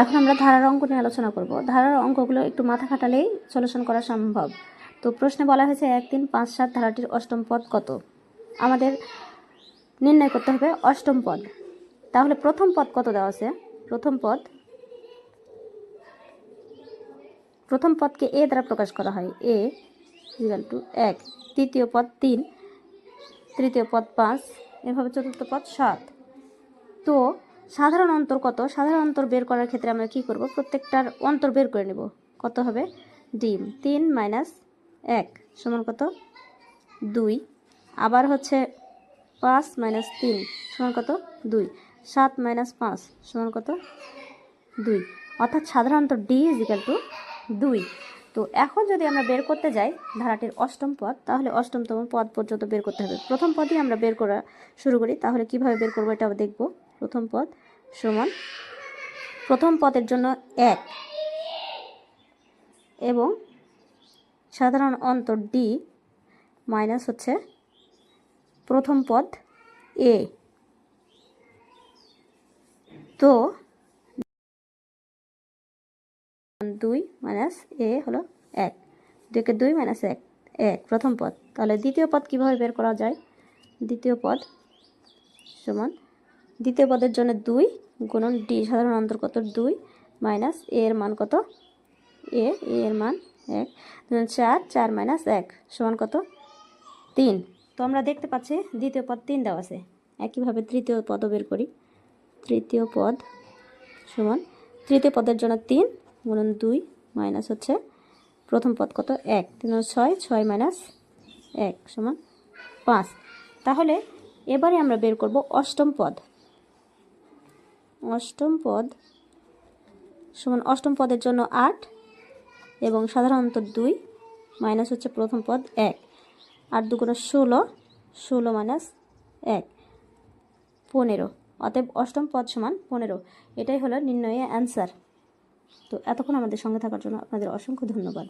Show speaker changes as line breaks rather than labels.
এখন আমরা ধারার অঙ্ক নিয়ে আলোচনা করব। ধারার অঙ্কগুলো একটু মাথা খাটালেই সলিউশন করা সম্ভব। তো প্রশ্নে বলা হয়েছে এক, তিন, পাঁচ, সাত ধারাটির অষ্টম পদ কত? আমাদের নির্ণয় করতে হবে অষ্টম পদ। তাহলে প্রথম পদ কত দেওয়া আছে? প্রথম পদ, প্রথম পদকে এ দ্বারা প্রকাশ করা হয়। এ ইকাল টু এক, তৃতীয় পদ তিন, তৃতীয় পদ পাঁচ, এভাবে চতুর্থ পদ সাত। তো সাধারণ অন্তর কত? সাধারণ অন্তর বের করার ক্ষেত্রে আমরা কি করব? প্রত্যেকটার অন্তর বের করে নেব। কত হবে? ডিম। তিন মাইনাস এক সমান কত? দুই। আবার হচ্ছে পাঁচ মাইনাস তিন সমান কত? দুই। সাত মাইনাস পাঁচ সমান কত? দুই। অর্থাৎ সাধারণত ডি ইজ ইকাল টু দুই। তো এখন যদি আমরা বের করতে যাই ধারাটির অষ্টম পদ, তাহলে অষ্টমতম পদ পর্যন্ত বের করতে হবে। প্রথম পদই আমরা বের করা শুরু করি, তাহলে কীভাবে বের করব এটা দেখব। প্রথম পদ সমান প্রথম পদের জন্য এক। এবং সাধারণ অন্তর ডি মাইনাস হচ্ছে প্রথম পদ এ তো দুই মাইনাস এ হলো এক। দুইকে দুই মাইনাস এক। এক, প্রথম পদ। তাহলে দ্বিতীয় পদ কীভাবে বের করা যায়? দ্বিতীয় পদ সমান দ্বিতীয় পদের জন্য দুই গুণন ডি সাধারণ অন্তর্গত দুই মাইনাস এ এর মান কত? এ এর মান এক। চার চার মাইনাস এক সমান কত? তিন। তো আমরা দেখতে পাচ্ছি দ্বিতীয় পদ তিন দেওয়া আছে। একইভাবে তৃতীয় পদও বের করি। তৃতীয় পদ সমান তৃতীয় পদের জন্য তিন গুণন দুই মাইনাস হচ্ছে প্রথম পদ কত? এক। তিন ছয় ছয় মাইনাস এক সমান পাঁচ। তাহলে এবারে আমরা বের করব অষ্টম পদ। অষ্টম পদ সমান অষ্টম পদের জন্য আট এবং সাধারণত দুই, মাইনাস হচ্ছে প্রথম পদ এক। আট দুগুণে ষোলো ষোলো মাইনাস এক, পনেরো। অতএব অষ্টম পদ সমান পনেরো। এটাই হলো নির্ণয়ে অ্যান্সার। তো এতক্ষণ আমাদের সঙ্গে থাকার জন্য আপনাদের অসংখ্য ধন্যবাদ।